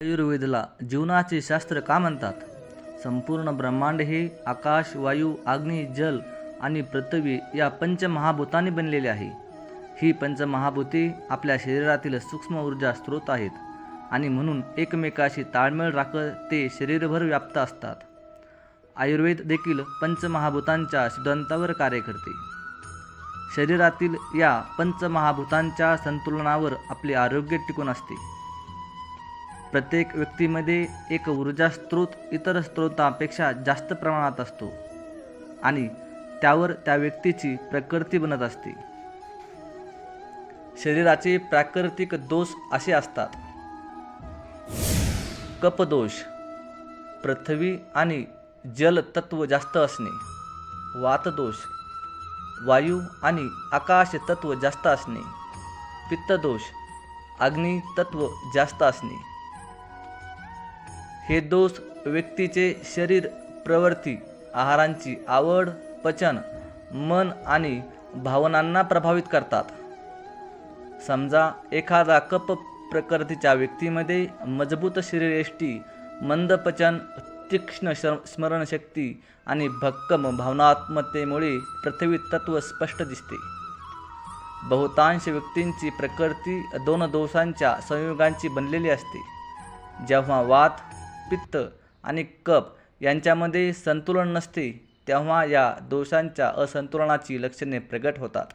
आयुर्वेदला जीवनाचे शास्त्र का म्हणतात? संपूर्ण ब्रह्मांड हे आकाश वायू अग्नी जल आणि पृथ्वी या पंचमहाभूतांनी बनलेले आहे. ही पंचमहाभूते आपल्या शरीरातील सूक्ष्म ऊर्जा स्रोत आहेत आणि म्हणून एकमेकाशी ताळमेळ राखत ते शरीरभर व्याप्त असतात. आयुर्वेद देखील पंचमहाभूतांच्या सिद्धांतावर कार्य करते. शरीरातील या पंचमहाभूतांच्या संतुलनावर आपले आरोग्य टिकून असते. प्रत्येक व्यक्तीमध्ये एक ऊर्जा स्रोत इतर स्रोतांपेक्षा जास्त प्रमाणात असतो आणि त्यावर त्या व्यक्तीची प्रकृती बनत असते. शरीराचे प्राकृतिक दोष असे असतात. कपदोष पृथ्वी आणि जल तत्व जास्त असणे. वातदोष वायू आणि आकाश तत्व जास्त असणे. पित्तदोष अग्नी तत्व जास्त असणे. हे दोष व्यक्तीचे शरीर प्रवृत्ती आहारांची आवड पचन मन आणि भावनांना प्रभावित करतात. समजा एखादा कप प्रकृतीच्या व्यक्तीमध्ये मजबूत शरीरयष्टी मंद पचन तीक्ष्ण श स्मरणशक्ती आणि भक्कम भावनात्मतेमुळे पृथ्वी तत्व स्पष्ट दिसते. बहुतांश व्यक्तींची प्रकृती दोन दोषांच्या संयोगांची बनलेली असते. जेव्हा वात पित्त आणि कप यांच्यामध्ये संतुलन नसते तेव्हा या दोषांच्या असंतुलनाची लक्षणे प्रगट होतात.